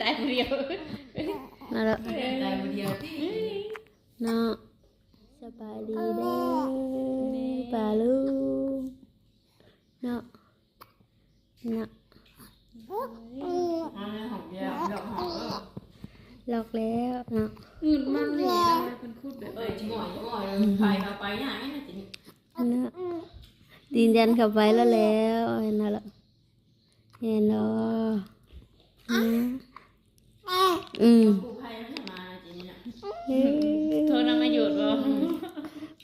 ตายคนเดียวนั่นแหละตายคนเดียวที่เนาะสบายดีเด้อป่าลูกเนาะเนาะอ่าของเดียวดอกหลอกแล้วเนาะอื่นมันเลยเป็นคูดแบบเอ้ยจิ๋มหอยจิ๋มหอยไปมาไปอย่างนี้นะจิ๋มเนาะยืนยันเข้าไปแล้วแล้วเห็นแล้วล่ะเห็นเนาะ อืมกูภัยไม่มาจิ๋มเนี่ยเฮ้ยโทษนางมาหยุดบ่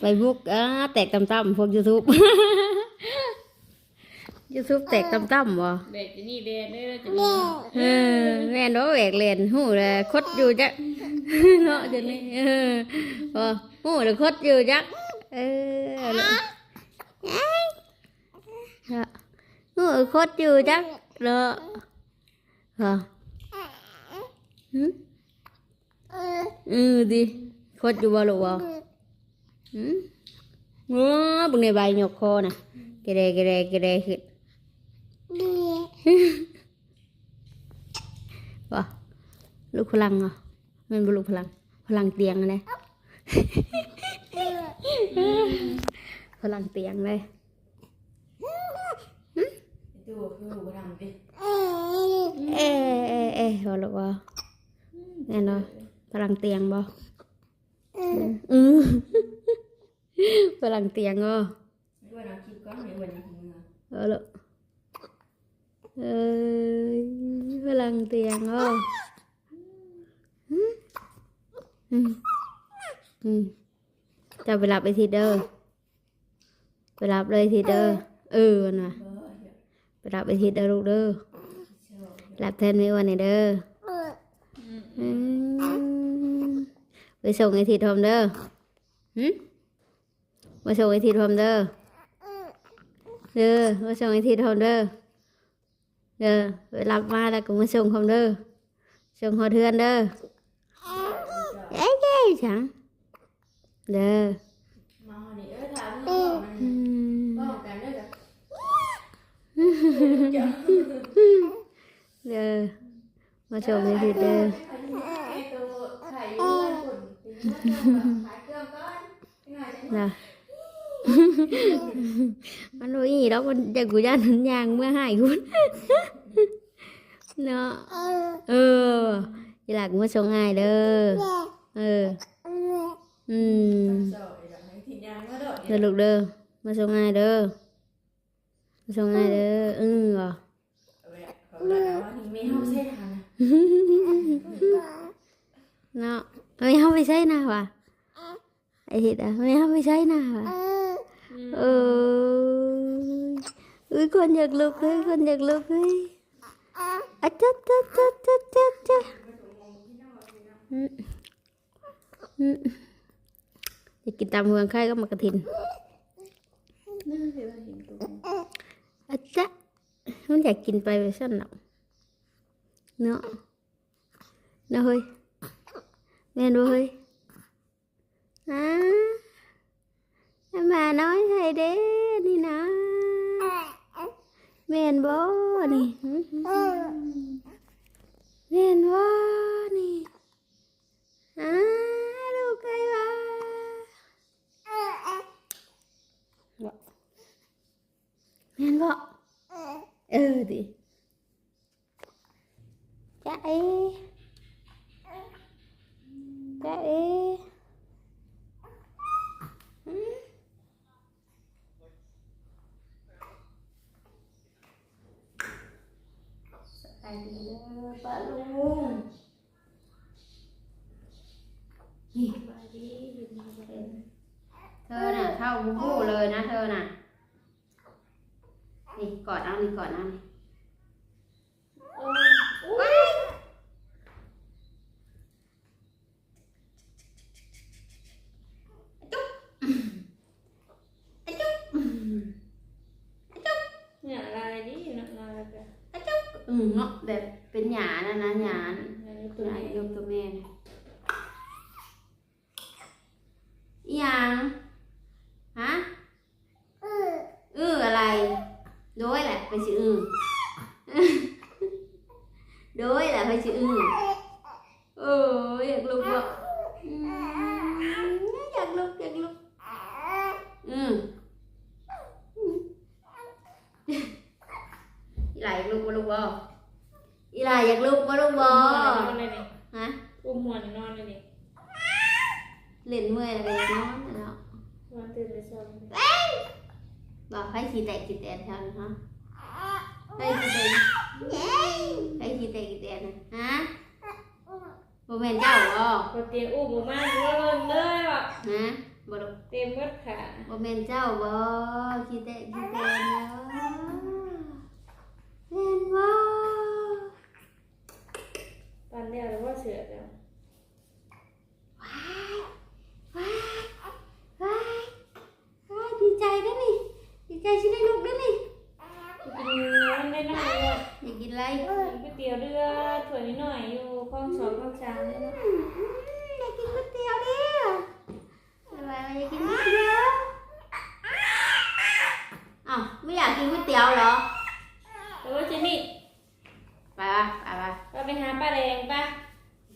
ไปบุกอ่าแตกต่ำๆพวก YouTube YouTube แตกต่ำๆบ่เด็กจะนี่เด็กได้แล้วจะมีเออแม่นบ่แหวกเล่นหูเลยคดอยู่จักเนาะเดี๋ยวนี้เออบ่หูเลยคดอยู่จักเออเนาะเนาะหูคดอยู่จักเนาะ ฮะหืมเออดิคดอยู่บ่ลูกบ่หืมงัวบึงในใบหยกคอน่ะกระเดกระเดกระเดขึ้นบ่ลูกพลังเหรอมันบ่ลูกพลัง พลังเตียงเลยพลังเตียงเลยตู้คือกูทำดิ เอ๊ะเอ๊ะเอ๊ะบ่ลูกบ่แน่นอนพลังเตียงบ่อือพลังเตียงบ่ด้วยน้ำคิดก้อนในวันนี้ของมึงเอลูกเอ้ยพลังเตียงบ่อืมอืมอืมจะไปรับไอทีเด้อไปรับเลยทีเด้อเออน่ะเออไปรับไอทีเด้อลูกเด้อรั บแทนไม่วันนี้เด้ออืมไปส่งไอทีทอมเด้อหึมาส่งไอทีทอมเด้อเด้อมาส่งไอทีทอมเด้อเด้อไปรับมาแล้วก็มาส่งทอมเด้อส่งหอเทือนเด้อเอ้ยเอ้ยฉังเด้อมาหนิเออถาม เด้อมาส่งไอทีเด้อไอ้ตัวไข่ยุ่งคนขายเครื่องก้อนหน่อยจะนะมันรู้อีดอกมันจะกูย่านมันยางเมื่อหายคุณเนาะเออยีหลักมาส่งง่ายเด้อเอออืมสอยดอกให้ทิ้งยางก็ดอกเด้อลูกเด้อมาส่งง่ายเด้อมาส่งง่ายเด้ออือ ไม่เข้าเส้นทางเนาะไม่เอาไปใช้นะวะไอ้ทิดอะไม่เอาไปใช้นะวะเออเอ้ยคนอยากลุกเฮ้ยคนอยากลุกเฮ้ยอะจ๊ะจ๊ะจ๊ะจ๊ะจ๊ะจ๊ะอืมอืมอยากกินตามเมืองใครก็มากระถินน่าจะเห็นตัวอะจ๊ะ มันอยากกินไปไปสั้นหนักเนาะเนาะเฮ้ยแม่ดูเฮ้ยอ่าแม่น้อยให้เด้นี่นะแม่นบ่นี่หืมแม่นบ่นี่อ่าลูกไก่ว่าบ่แม่นบ่ เออดิจ้าเอจ้าเอหืมสบายดีเด้อป้าลุง นี่สบายดีดีมากเลยเธอน่ะเข้าะเธอน่ะนี่กอดเอานี่กอดเอานี่อะจุ๊บเนี่ยลายนี่นะลายกันอะจุ๊บอืมเนาะแบบเป็นหยานะนะหยานะลายตัตัววไหยกตัวแม่นะอีหยังฮะอื ออะไรโดยแหละไปสิอือโดยแหละให้ชื่ออื้อเอออยากลุกบ่อืมอยากลุกอยาก ลุกอืมอีหลาอยากลุกบ่ลุกบ่อีหลาอยากลุกบ่ลุกบ่นอนเลยนี่ฮะอุ้มหัวนอนเลยนี่เล่นเมื่อยแล้วก็อยากนอนแล้วนอนตื่นไปสองบอกให้สีแตกกี่แตนเท่านั้นฮะให้สีแตกให้สีแตกกี่แตนน่ะฮะโมเมนเจ้าบ่พอเตียงอุ้มออกมาเริ่มเลยว่ะฮะบ่ดอกเต็มวัดขาโมเมนเจ้าบ่สีแตกกี่แตนเนาะแม่นบ่ปันแล้วหรือว่าเสือแล้วว้ายว้ายว้ายว้ายดีใจด้วยนี่ดีใจชิได้ลูกด้วยนี่ กินน้ำได้น้อย ว่ะอยากกินอะไรก๋วยเตี๋ยวเรือถ้วยนิดหน่อยอยู่ข้องสองข้องสามนี่เนาะอืมอยากกินก๋วยเตี๋ยวดิอะไรอยากกินก๋วยเตี๋ยวอ้าวไม่อยากกินก๋วยเตี๋ยวเหรอแต่ว่าเจนี่ไปปะไปปะก็ไปหาป้าแดงป่ะ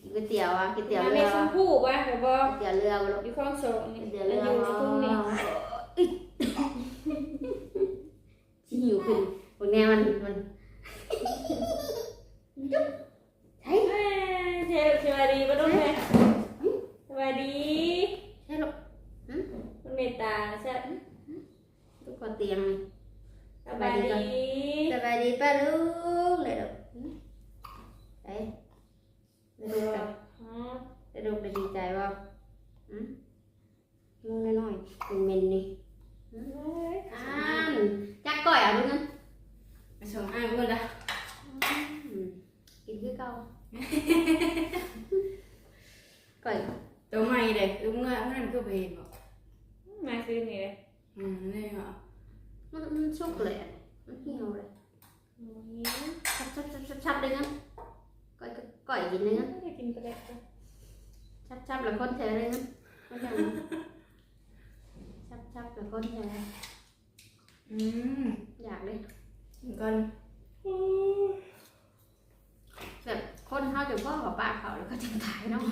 กินก๋วยเตี๋ยวอะก๋วยเตี๋ยวหาเรืแม่อชวะมพู่ป่ะแต่บอกก๋วยเตี๋ยวเรือวะลูกอยู่ข้องสองนี่ก๋วยเตี๋ยวแล้เรืออยู่วะในทุ่งนี่ชิหิวขึ้นพวกเนี้ยมันมันใช่ เอ้ยเจสวัสดีป้าดุ้งแม่สวัสดี ใช่ลูก มันเมตตาใช่ ลูกขอเตียงเลย สวัสดี สบายดีป้าลูกเลยลูกเอ้ยได้ลูกกันอ๋อได้ลูกได้ดีใจบ่อืมมึงน้อยๆเป็นเมนนี่เอ้ยอ่าน ชับชับชับชับชับเลยงั้นก่อยก่อยกินเลยงั้นไม่กินไปแล้วจ้ะชับชับแล้วคนแทเลยงั้นคนแทเลยชับชับแล้วคนแทอืมอยากเลยก่อนแบบคนเขาจะพ่อกับป้าเขาแล้วก็จะตายเนาะ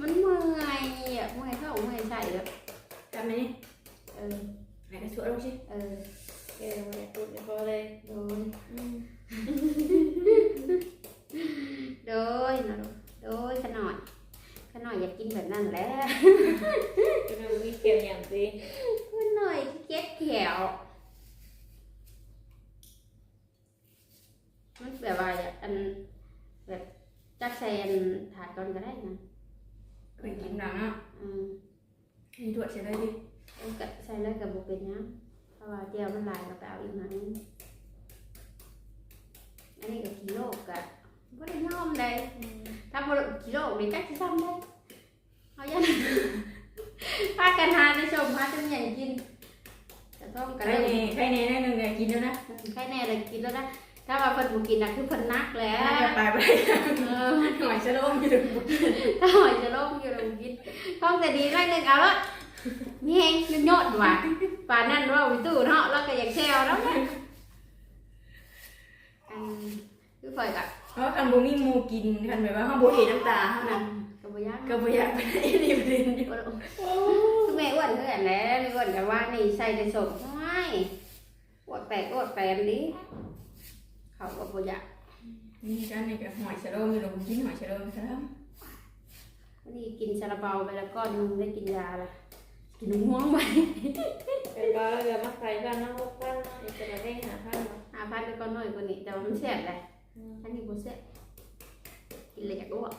มันเมื่อยอะเมื่อยเข้าเมื่อยใส่แล้วกันไหมนี่เออไหนก็ช่วยเราสิเออ เดี๋ยวมาพูดเดี๋ยวพอเลย โดน อืม โดยนะลูกโดยขน่อยขน่อยอยากกินแบบนั้นแหละ จะนำมีเกี่ยวอย่างสิ ขน่อยขี้เก็ดแขวมันแบบว่าอยากอันแบบจักใส่อันถาดก่อนก็ได้นะ เคยกินดังอะ อืม มีตรวจเสร็จเลยดิ เอากะใส่เลยกับบุเป็นหยังเพราะว่าเจียวมันหลายเราไปเอาอีกหน่อยนึงอันนี้กับกิโลกะก็ได้ยอมเลย อืม ถ้าบกิโลนี่จักสิซ้ำได้เอายัน พากันหาในชมพากั นใหญ่กินแต่ต้องใคกัรนเลยเน่ใครเน่นั่นหนึ่งไงกินแล้วนะใครแน่เลยกินแล้วนะถ้าว่าเพิ่นบ่กินน่ะคือเพิ่นนักแล้ถ้าวจะไปไปเออหน่อยจะโล่งอยู่ถ้าหอยจะโลกอยู่แล้วบ่กินต้องแต่ดีหน่อยหนึงเอาละมีแฮงยังโยดว่ะป่านนั้นว่าวิตู้เนาะแล้วก็อยากแซวแล้วนะอันคือข่อยก็เพราะคันบ่มีหมูกินคันแบบว่าห้องบ่เห็นน้ำตาเท่านั้นก็บ่ยากก็บ่อยากไปได้รีบเรียนอยู่คือ แม่อ้วนคือกันแหละแม่อ้วนก็ว่านี่ใส่แต่สมไม่อวดแตกอวดแปมดิเขาก็บ่อยากนี่กันนี่ก็หอยเชลโล่อยู่ลงกินหอยเชลโล่ครับวันนี้กินซาลาเปาไปแล้วก้อนหนึงได้กินยาละกินห่วงไปเป็นบ้าเรือมาใส่บ้านน้องลูกบ้านน้องอีกจะมาได้หาผ้ามาหาพันไปก้อนน้อยกว่านี้แต่ว่ามันแซ่บเลยอืมอันนี้บ่แซ่บกินเลยอยากอ้วก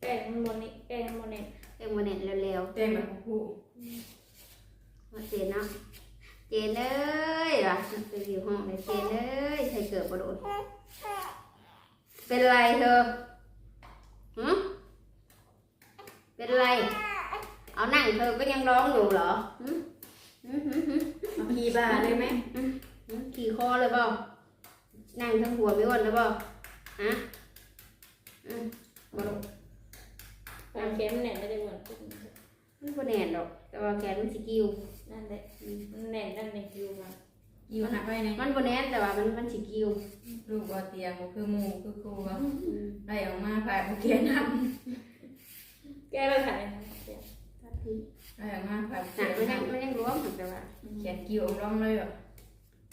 แป้งมันบนนี่แป้งมันบนนี่ เอ็มวันเน็ตเร็วแจ้งแบบผู้ๆมาเจนเนาะเจนเอ้ยว่ะไปอยู่ห้องเลยเจนเอ้ยใส่เกือบกระโดดเป็นไรเธอหืมเป็นไร เอานั่งเธอก็ยังร้องอยู่เหรอหืมหืมหืมหืมมาพีบาเลยไหมหืมขี่คอเลยเปล่านั่งทั้งหัวไม่อ้วนเลยเปล่าฮะอืมบลูค วามเค็มแหน่ไม่ได้เหมือนกุ้งมันบ่แน่นดอก แต่ว่าแกนมันสิกิ้วนั่นแหละมันแหน่นนั่นในคิวมากิอยู่หักไว้นี่มันบ่แน่นแต่ว่ามันมันสิกิ้วลูกบ่เตียงบ่คือหมู่คือครูว่าอืมได้ออกมาผ่านบ่เขียนนำแก้แล้วถ่ายทัดทีได้ออกมาผ่านหเขีนัยกนมันยังมันยังรวมแต่ว่าเขียนกิ้วอมร้องเลยแบบ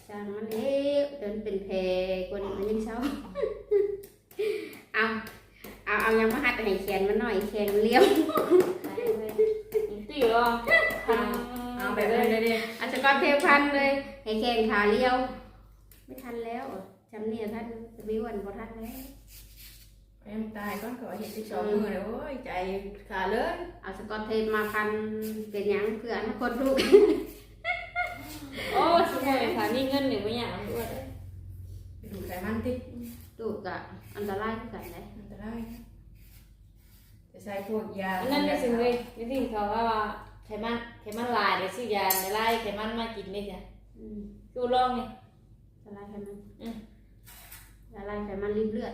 จางมันเอ๊ะจนเป็นแผลกว่านี้มันยังเศร้าเอา เอาเอายังมาหัดให้แขนมันหน่อยแขนมันเลี้ยวตีหรอทางเอาแบบนั้นเลยเด้อาจจะก็เทพันเลยให้แขนขาเลี้ยว ไม่ทันแล้วจำเนี่ยท่านจะวิวันบ่ทันแล้วเอ็มตายก่อนก็เห็น12มื้อแล้วโอ้ยใจขาดเลย เอาสกอตเทปมาพันเป็นหยังเพื่ออนาคตลูกโอ้สมัยค่ะนี่เงินหนึ่งไม่อยากด้วยไปดูไขมันติลูกก็อันตรายคือกันเลยอันตรายจะ ใส่พวกยาอันนั้นไม่สิเลยนี่ที่เขาว่าไขมันไขมันลายเดี๋ยวซื้อยาในไล่ไขมันมากินได้จ้ะอืมดูลองนี่ละลายไขมันอืมละลายไขมันริบเลือด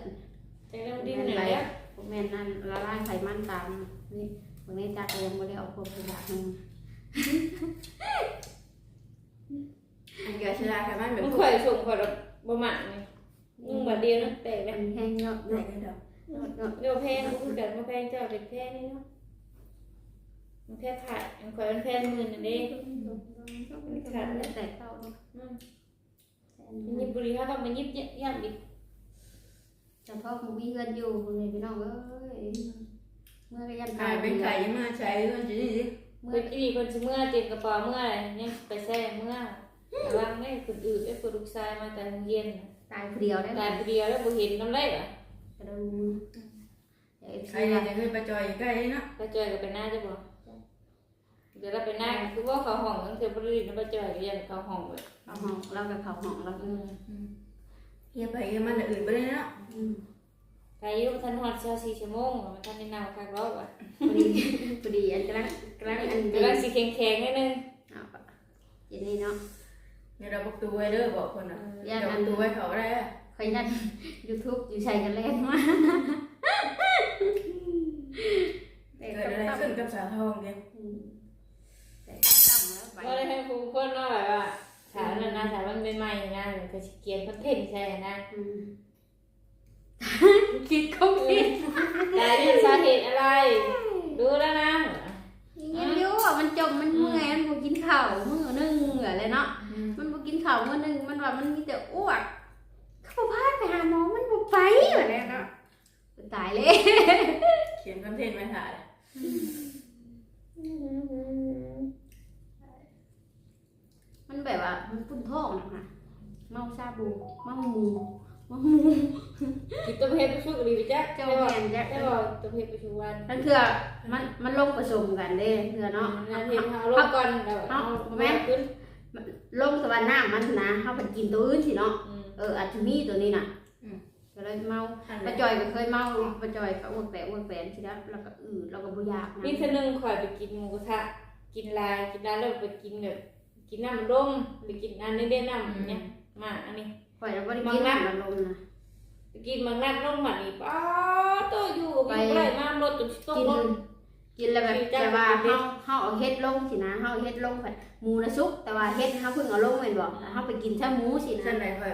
จะเริ่มดิ้นหน่อยแล้วพวกแม่นั่นละลายไขมันตามนี่บางทีจากเรียนบ่ได้เอาพวกขยะมาอันเกิดชราไขมันแบบมันพวกข่อยส่งข่อยแบบบ่หมักนี่มึงแบบเดียวนะแต่แบมับนแห้งเนาะไหนเนาะกันดอก เนาะเดี๋ยวแพงกูเกิดมาแพงเจ้าเด็กแพงนี่เนาะมันแพงขาดมันข่อยมันแพงหมื่นนั่นเองขาดแต่เข้าเนาะมันยิบบุรีเขาต้องไปยิบย่ำอีกแต่พ่อคงมีเงินอยู่เลยพี่น้องเอ้ยเมื่อก็ยันขายเป็นไข่ยังมาใช้เงินจะนี่สิเมื่เมื่ออกี้คนสิเมื่อเตรียมกระเป๋าเมื่ออะไรเนี่ยไปแซ่เมื่อระวังไม่คนอื่นไอ้คนลูกชายมาแต่โรงเรียนตายคนเดียวได้ตายคนเดียวแล้วบ่เห็นน้ำเล็กอะ กระดูมือเอฟใครซีจะเคยไปจอยใกล้เนาะไปจอยกับไปหน้าจะบอกเดี๋ยวเราไปหน้าคือว่าเขาห้องตั้งแต่บริษัทน้ำไปจอยก็ยังเขาห้องเลยเอาห้องเรากับเขาห้องเราอืมเฮียไปเฮียมันอื่นไปเลยเนาะอืมไปอยุ่ทันหอดเช้าสี่ชั่วโมงมันทันในนาวคักรอบอะพอดีพอดีอันกำลังกำลังอันกำลังสีแข็งๆนิดนึงเอาปะเย็นนี้เนาะ เดี๋ยวเราบอกตัวไว้เด้อบอกคนอะเดี๋ยวตัวไว้เขาได้ คอยนั่นยูทูบอยู่ใช้กันแรงมากแต่เกิก็ดอะไรตั้มขึ้นกับสาวทองเดียวอืมแต่ก็ตั้มแล้วไปก็เลยให้ครูคนว่าแบบว่าถามนั่นนะถามมันใหม่ๆนะมันก็สิเกียนคอนเทนต์ใช่นะอืมคิดเขาคิดแต่นี่สาเหตุอะไร ดูแล้วนะยังรู้ว่ามันจมมันเมื่อยมันบ่กินข้าวมื้อนึงอะไรเนาะมันบ่กินข้าวมื้อนึงมันว่ามันมีแต่อ้วก เขาพาไปหาหมอมันบ่ไปว่าแล้วเนาะตายเลย เขียนคอนเทนต์ไว้ถ่าย มันแบบว่ามันปุ่นท้องนะคะเมาซาบูเมาหมูเมาหมู กินตัวเพชรไปชุกหรือไปจ๊ะเจ้าเจ้าแม่นจ้ะเจ้าบอกตัวเพชรไปชุกวันนั่นคือมันมันลงผสมกันเด้เถื่อเนาะงานเห็นเขาลงก่อนแล้วเอาแม่ ขึ้นลงสวรรค์น้ำมันนะเฮาไปกินตัวอื่นสิเนาะ อืมเอออาจจะมีตัวนี้น่ะก็เลยเมาอันป้าจอยก็เคยเมาป้าจอยก็อ้วกแตกอ้วกแตนสิแล้วแล้วก็อืดแล้วก็บ่อยากนะมีเทอนึงคอยไปกินหมูกระทะกินลายกินลายแล้วไปกินแบบกินน้ำร่มไปกินอันนี้ได้น้ำเนี่ยมาอันนี้ ข่อยแล้วบ่ได้กินน้ำมันลมนะไปกินบางนัดร่มหมันนี่ป้าโตอยู่กับพี่ไรมารถจนตกกินรถกินแล้วแบบกินจ้ะแต่ว่ากินเฮาเฮาเอาเฮ็ดลงสินะเฮาเอาเฮ็ดลงผัดหมูนะซุปแต่ว่าเฮ็ดเฮาเพิ่งเอาลงแม่นบ่แต่เฮาไปกินแค่หมูสิเส้นนะไหนคอย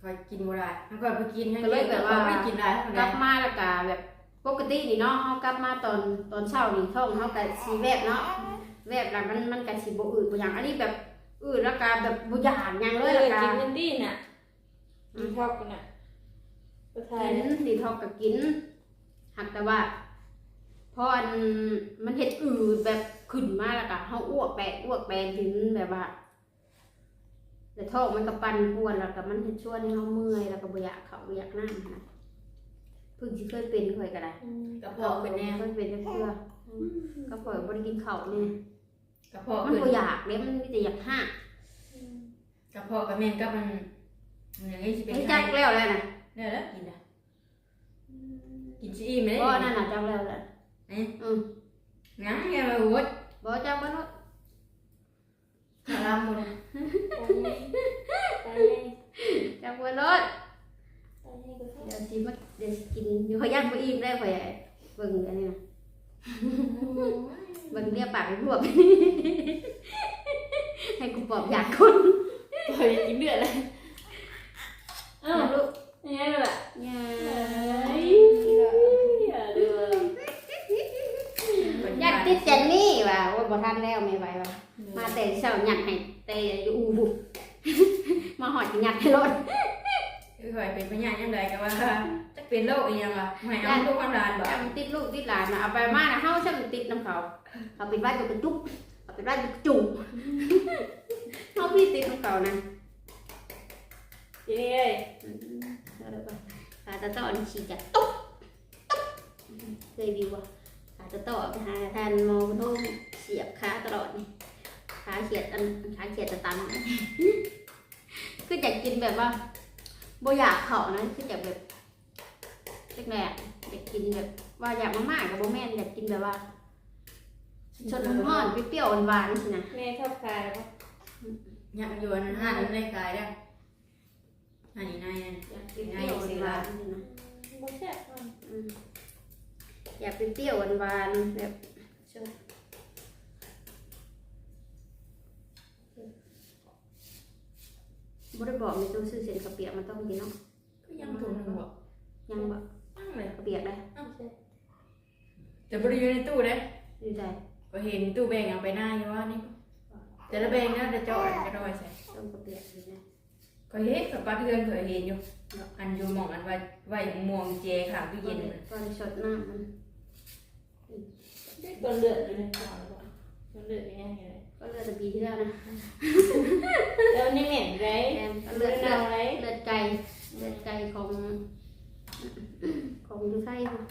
คอยกินบ่ได้มันก็ไปกินให้ก็เลยแบบว่าไม่กินได้เท่ากลันั้บนมาแล้วก็แบบปกตินี่เนาะเฮากลับมาตอนตอนเช้านี่ท้องเฮาก็สิแวบเนาะแวบแล้วมันมันก็สิบ่อืดบ่หยังอันนี้แบบอืดแล้วก็แบบบ่อยากหยังเลเลยยแล้วก็กินกันดีน่ะ กินชอบกันน่ะก็ทายกินดีท้องก็กินหักแต่ว่าพออันมันเฮ็ดอืดแบบขึ้นมาแล้วก็เฮาอ้วกแปะอ้วกแปะถึงแบบว่าแต่ท้องมันก็ปั่นป่วนแล้วก็มันเฮ็ดชวนให้เฮาเมื่อยแล้วก็บ่อยากเข้าบ่อยากนั่งนะเพิ่งสิเคยเป็นข่อยก็ได้กระเพาะเป็นแนวเคยเป็นจักเทื่ออก็ข่อยบ่ได้กินข้าวนี่กระเพาะมันขึ้นบ่อยากเด้มันมีแต่อยากหากกระเพาะกับเมนก็มันมัน อย่างนี้จะเป็นเฮ้ยไงจักแล้วแหละน่ะเนี่ยแล้วกินอะกินซีอิ่มไหมบ่นั่นน่ะจักแล้วแหละนี่อืมงั้นแกมาโว้ยบ่จักบ่เนาะขาลามหมดตายให้จักบ่เนาะตายให้ก็เข้าเดี๋ยวสิมาเดี๋ยวสิกินเดี๋ยวข่อยย่างบ่อิ่มได้ข่อยเบิ่งอันนี้น่ะเบิ่งเรียปากเป็นพวกให้กูปอบอยากคนปคอยกินเดือดเลย อ้าวลูกยังไงล่ะเนี่ยเอ้ยอย่าดูเลยอยากติดเจนนี่ว่ะโอ้ยบ่ทันแล้วไม่ไหวว่ะมาแต่เช้าหยัดให้แต่อยู่อูบุมาหอดหยัดให้รถคื ทุกความรานบ่เดลูกติดหลานน่ะเอาไปมานะเฮาช่างติดน้ำเขาเอาไปไว้กับกระจุกเอาไปไว้กับกระจุกเฮาพี่ติดน้ำเขานะทีนี้เอ้ยเอาเดี๋ยวก่อนขาตะต่อนี่ฉีกจะตุ๊บตุ๊บเคยวิวอะขาตะต่อไปหาทานโมโนเสียบขาตลอดนี่ขาเขียดอันขาเขียดตะตันคืออยากกินแบบว่าบ่อยากเขานะคืออยากแบบแรกอยากกินแบบว่าอยากมากๆกับบ่แม่นอยากกินแบบว่าสดร้อนๆเปรี้ยวๆหวานๆสินะแม่ชอบคายปะยังอยู่อันนั้นห้านั้นได้ขายได้ อันนี้นายอยากเปรี้ยวหวานๆสินะบ่แซ่บมันอืมอยากเปรี้ยวหวานๆแบบชอบบ่ได้บอกมีตู้ซื้อเส้นกระเปียกมันต้องกินเนาะก็ยังถุงหนึงบ่ยังบ่ยังเลยกระเปียกได้แต่บ่ได้อยู่ในตู้เด้ดีใจก็เห็นตู้แบ่งเอาไปหน้าอยู่ว่านี่แต่ละแบ่งนะจะเจาะอะไรก็ได้ใส่ต้มกระเปียกดีนะ ก็เห็นกับป้าเทือนเคยเห็นอยู่ อันอยู่หมองอันไว้ไว้ม่วงเจค่ะตู้เย็นน่ะก่อนสดน้ำมันต้นเลือดอยู่ในคอแล้วก็ต้นเลือดยังไงอยู่เลยก็เลือดแต่ปีที่แล้วนะแล้วนี่เหม็นไรแอมก็เลืเลืออดดเลือดเน่าไรเลือดไก่เลือดไก่ของของยูไทยค่ะ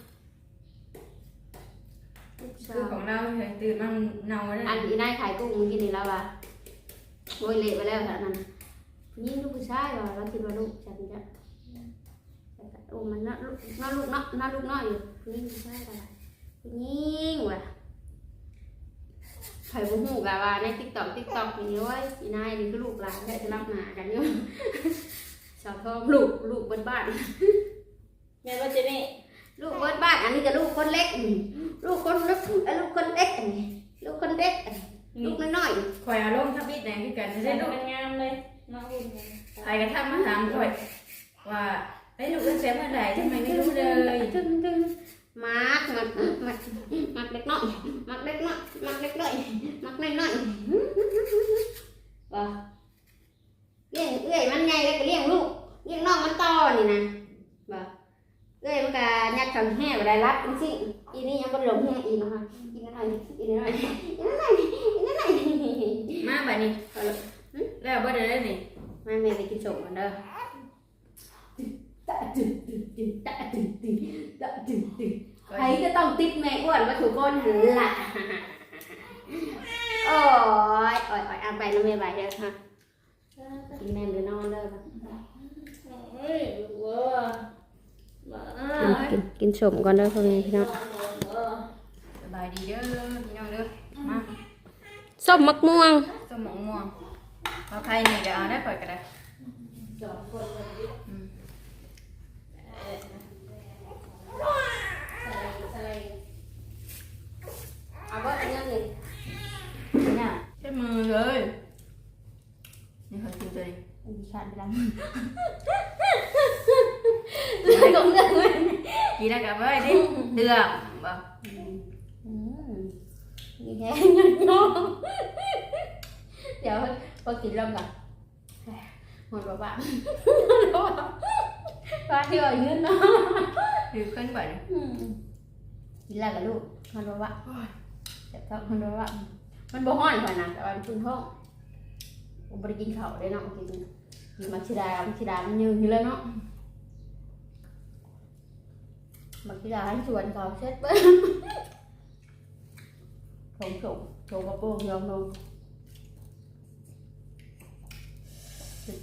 ลูกสาคือวของเราเคยตื่นมาเน่าแล้วอันอีนายขายกุ้งเมื่อกี้นี่แล้วว่ะโอ้ยเละไปแล้วค่ะนั่น น่ะผู้หญิงลูกผู้ชายว่ะเราคิดว่าลูกฉันจะโอ้มันน่าลูกน่าลูกเนาะน่าลูกน้อยอยู่ผู้หญิงผู้ชายว่ะผู้หญิงว่ะไผ่บุ้งหูกะว่าในติ๊กต็อกติ๊กต็อกนี่โอ้ยอีนายนี่คือลูกหลานได้จะรับหนากันอยู่สาวทองลูกลูกเบิดบ้านแม่ว่าเจนี่ลูกเบิดบ้านอันนี้ก็ลูกคนเล็กนี่ลูกคนเล็กเอ้ยลูกคนเล็กอันนี้ลูกคนเล็กอันนี้ลูกน้อยคอยอารมณ์ทับอิดไหนคือกันจะใส่ได้ลูลูกกงามเลย น้องอุ่นเลยใครกระทั่งมาถามคอยว่าไอ้ลูกเอ้ยเสียเมื่อไหร่ทำไมไม่รู้เลยๆตึ้งตึ้งมักมักมักมักเล็กน้อยมักเล็กน้อยมักเล็กน้อยมักน้อยน้อยว่าเลี้ยงเอื้อยมันใหญ่แล้วก็เลี้ยงลูกเลี้ยงน้องมันต่อนี่นะว่าเอื้อยมันก็ยัดเขาแห่ไปได้รับจริงๆอีนี่ยังบ่ได้ลงแห่อีกนะคะอีนั่นหน่อยอีนั่นหน่อยอีนั่นหน่อยอีนั่นหน่อย มาแบบนี้แล้วบ่ได้เลยนี่ ไม่ไม่ไปกินส่งกัน เด้อตะตึ๊ดตึ๊ดตึ๊ดตะตึ๊ดตึ๊ดตะตึ๊ดตึ๊ดใครก็ต้องติดแม่อ้วนมาถูกคนหันละโอ้ยโอ้ยโอ้ยเอาไปน้ำแม่ใบเด้อค่ะกินแม่หรือนอนเด้อเฮ้ยวัวมากินกินสมก่อนเด้อพ่อแม่พี่น้องสบายดีเด้อพี่น้องเด้อมาส้มมักม่วงสมองม่วงเอาใครนี่ก็เอาได้ข่อยก็ได้ สองคนเลยอืมเอาเบิดอันนี้นี่เนี่ยใช้มือเลยนี่เขากินเลยอันนี้ขาดไปแล้วแล้วก็เลือกเลยกินได้กับเว้ยดิเดือกบ่อืมนี่แห้งยันยอเดี๋ยวพอกินเริ่มก่อน หมดบ้าป้าที่ว่ายืนเนาะคือขึ้นไปเลยกินแล้วกับลูกมันบอกว่าแต่ก็มันบอกว่า มันบ่ห้อนกว่านะแต่ว่ามันขึ้นท้องผมบ่ได้กินข้าวได้เนาะกินกินมักชิดามักชิดามันยืนอยู่แล้วเนาะมักชิดาให้ชวนเขาเช็ดเบิ้ลถงถงถงกระโปรงยอมลง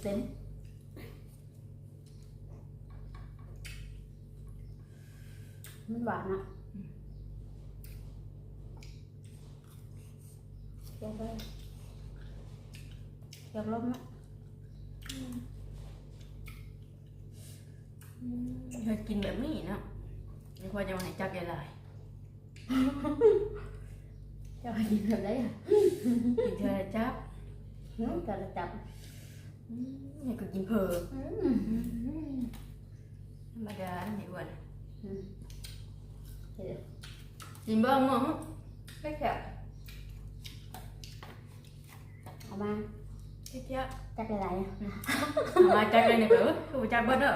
เต็ม มันหวานอะเดี๋ยวไปเดี๋ยวลมนะเคยกินแบบนี้เนาะไม่ควรจะมาให้จักใหญ่ลายจะไปกินแบบไหนอะกินเธอจับหืมจะจับอืมอยากกินเพออืมอืมธรรมดาไม่อ้วน อืมเดี๋ยวกินบ้างมั้งไม่แค่เอามาเที่ยวจักอะไรอะๆมาจักเลยเนี่ยเด้อคือจักเบิดเด้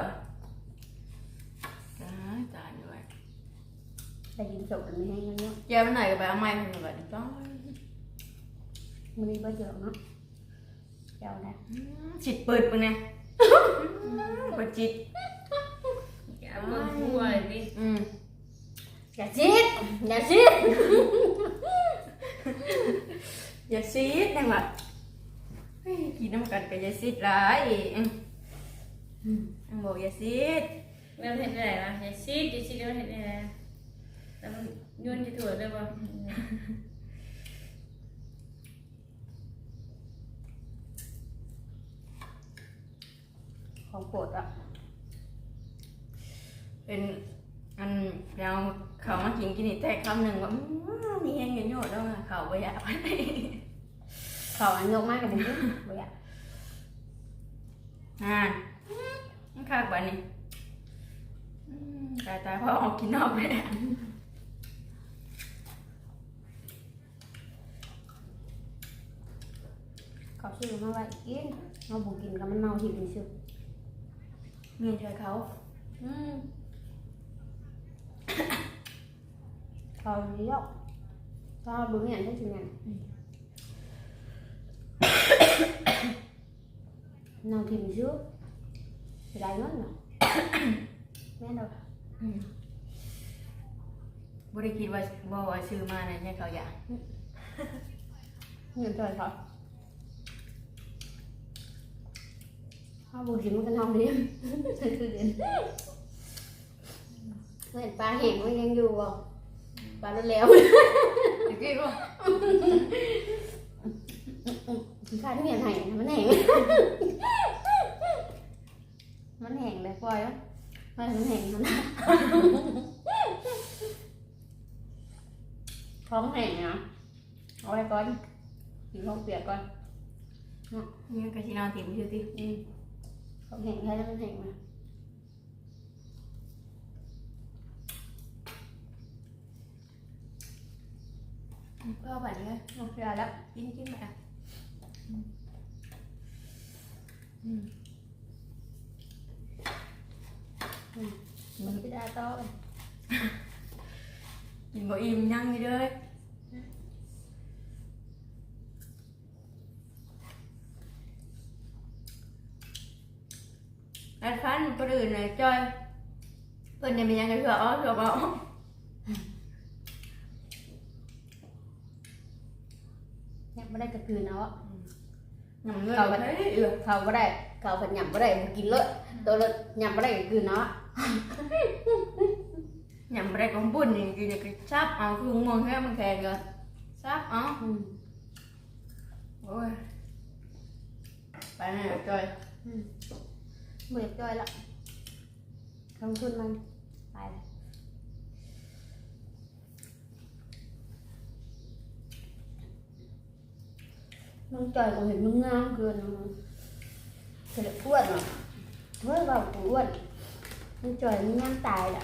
อตายตายด้วยได้ยินจบแล้วไม่ให้เงินเนาะเจ้ามันไหนก็ไปเอาไม้ขึ้นมาก่อนจ้องมันนี่ก็เยอะเนาะเจ้าได้อืมจิตเปิดปะเนี่ยเปิดจิตอย่าเบิ่งหัวดิอืมอย่าซีดอย่าซีดอย่าซีดได้ไหมเฮ้ยกินน้ำกันก็อย่าซีดร้ายอืมอังบอกอย่าซีดแล้วเห็นได้ล่ะอย่าซีดอย่าซีดแล้วเห็นได้ล่ะแล้วมันยุ่นจะถั่วได้บ่ของโปรดอะเป็น อันเราเขามากินกินนี่แต่คำหนึ่งว่าอื้อนี่เองกันโยดแล้วอะเขาไปอยากไปเขาอันยกมากกับผมบ่อยากอ่ามันคักบ้านี่อืมตายตายเพราะออกกินนอกไปแล้วเขาซื้อมาไว้กินเอาบุกินกับมันเน่าหิวซื้อเงินช่วยเขา อืม เขาเลี้ยวเขาดูเนี่ยได้ถึงไงเน่าหิวซื้อจะได้เงินเนาะแม่นดอกอืมบริคิดว่าบ่ว่าซื้อมาเนี่ยให้เขาอยากเงินเท่าไหร่เขาเขาบุกินมันก็เน่าเลี้ยงคือเด่น เห็นปลาเห็นมันยังอยู่อะปลาแล้วตะกี้ว่าข้าที่เมียนไห้นะมันแห้งมันแห้งเลยปล่อยแล้วมันมันแห้งมันท้องแห้งนะเอาไว้ก่อนกินท้องเปียกก่อนนี่ก็ชินอนถิ่มชื่อติอืมท้องแห้งใช่แล้วมันแห้งมา เพื่อบัดนี้โอเคแล้วกินกินไปอะอืมมันจะได้ต่อไปกินบ่อิ่มยังอยู่เด้อแอดฟันคนอื่นน่ะจอยเพิ่นยังมียัง ไงเถื่ออ๋อเถื่อบ่เนี่ยไม่ได้กระคืนเอาอะหยังเงินเอาไปเฮ้ยเอือเขาไม่ได้เขาผัดหยำไม่ได้บ่กินเลยตัวเลยหยำไม่ได้กระคืนเอาอะหยังบ่ได้ของบุญนี่กินก็ซับเอาคือมองแค่มันแข็งก็ซับเอาอืมโอ้ยไปแม่จอยเบื่อจ้อยละลงทุนมันไปละ มึงจ่อยกูเห็นมึงงามเกินนะมึงเสร็จอ้วนเหรอเฮ้ยว่ากูอ้วนมึงจ่อยมึงงามตายละ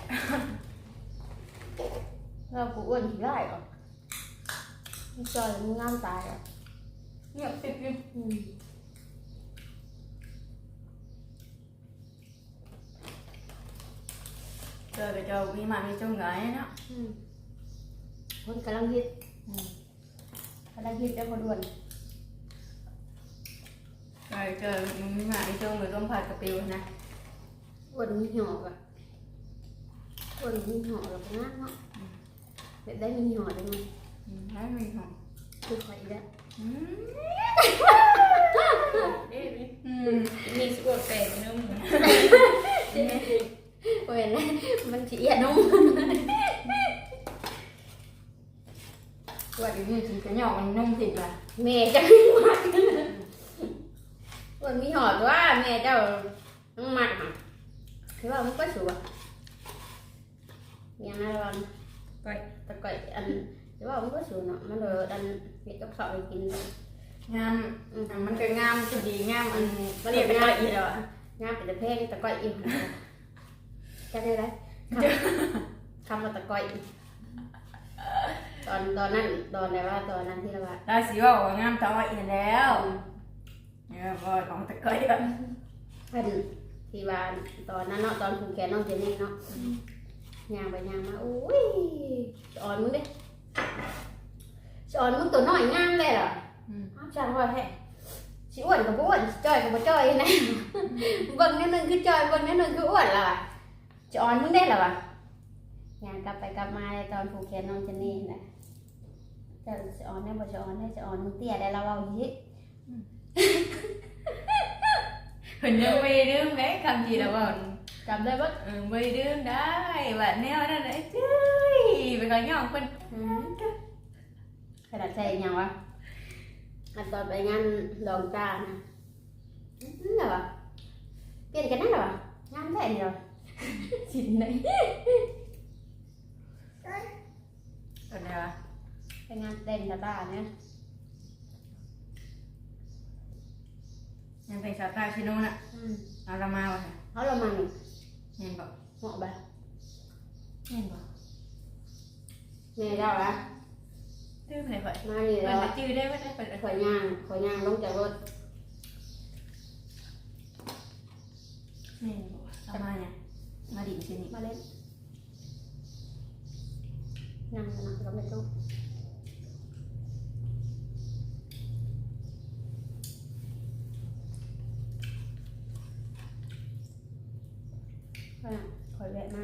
ว่ากูอ้วนที่ได้เหรอมึงจ่อยมึงงามตายอะเงียบปิดอยู่อืมจอยไปจอยมีมามีจงไงเนาะอืมคนกำลังฮิตอืมกำลังฮิตได้คนอ้วน จอยจอยมีมามีจงหรือต้มผัดกะปิวนะอ้วนมีหอกอะอ้วนมีหอกแล้วก็งามเนาะแบบได้มีหอกได้ไหมอืมให้มีหอมคือข่อยแล้วอืมเด้ดิอืมมีสกวดแปลกเนื้อหมูโอ้ยนะมันสีอะนุ่มว่าอยู่นี่ถึงจะหยอกมันนุ่มติดว่ะแม่จะไม่มักอ้วนมีหอกว่าแม่เจ้าต้องมักอะคือว่ามันก็สวยอย่างนั้นวันไปตะก่อยอันคือว่ามันก็สวยเนาะมันเลยอันเห็ดกับข้าวไปกินงามอืมมันก็งามก็ดีงามอันมันเรียกเป็นอะไรอีกแล้วอะงามเป็นตะเพงตะก้อยอิ่มจะได้ไรคำว่าตะก้อยอิ่มตอนตอนนั้นตอนไหนว่าตอนนั้นที่เราว่าได้สิว่าว่างามต่ออีกแล้ว เนี่ยบอยของตะก้อยอะอันที่ว่าตอนนั้นเนาะตอนผูกแขนน้องเจนนี่เนาะย่างไปย่างมาอุ้ยสอนมึงดิสอนมึงตัวน้อยงามเลยเหรออืมอ้าวจังว่าแท้สิอ้วนกับบ่อ้วนสิจ้อยกับบ่จ้อยนะเบิ่งนิดนึงคือจ้อยเบิ่งนิดนึงคืออ้วนล่ะว่ะจะอ่อนมึงได้ล่ะวะย่างกลับไปกลับมาตอนผูกแขนน้องเจนนี่นะจะจะอ่อนได้บ่จะอ่อนได้จะอ่อนมึงเตี้ยได้แล้วเอาอีกเพิ่นยังไม่ลืมเลยคำที่เราว่าจำได้บ่เออไม่ลืมได้ว่าแนวนั้นเลยเจ้ยไปก่อนย่องเพิ่น อืมขนาดใส่หยังวะอันตอนไปงานลองจ้านะนั่นแหละวะเปลี่ยนกันนั่นแหละวะงานแท้นี่เหรอ สินไหน ก็ได้ว่า ไปงานเต้นตาบ้าเนี่ ยยังเป็นชาวใต้ชิโน่น่ะอืมเอาละมาว่ะเขาเรามาหนึ่งเห็นบอกเหมาะไปเห็นบอกแม่เจ้าละตื้มเลยข่อยมานี่เพิ่แล้นวมาจื้อได้บ่ได้เพิ่นขอยย่างขอยย่างลงจากรถเห็นบอกเอามาเนี่ยมาดิ่งสินี่มาเล่นนั่งนั่งก็ไม่ต้อง ขอยแวะมา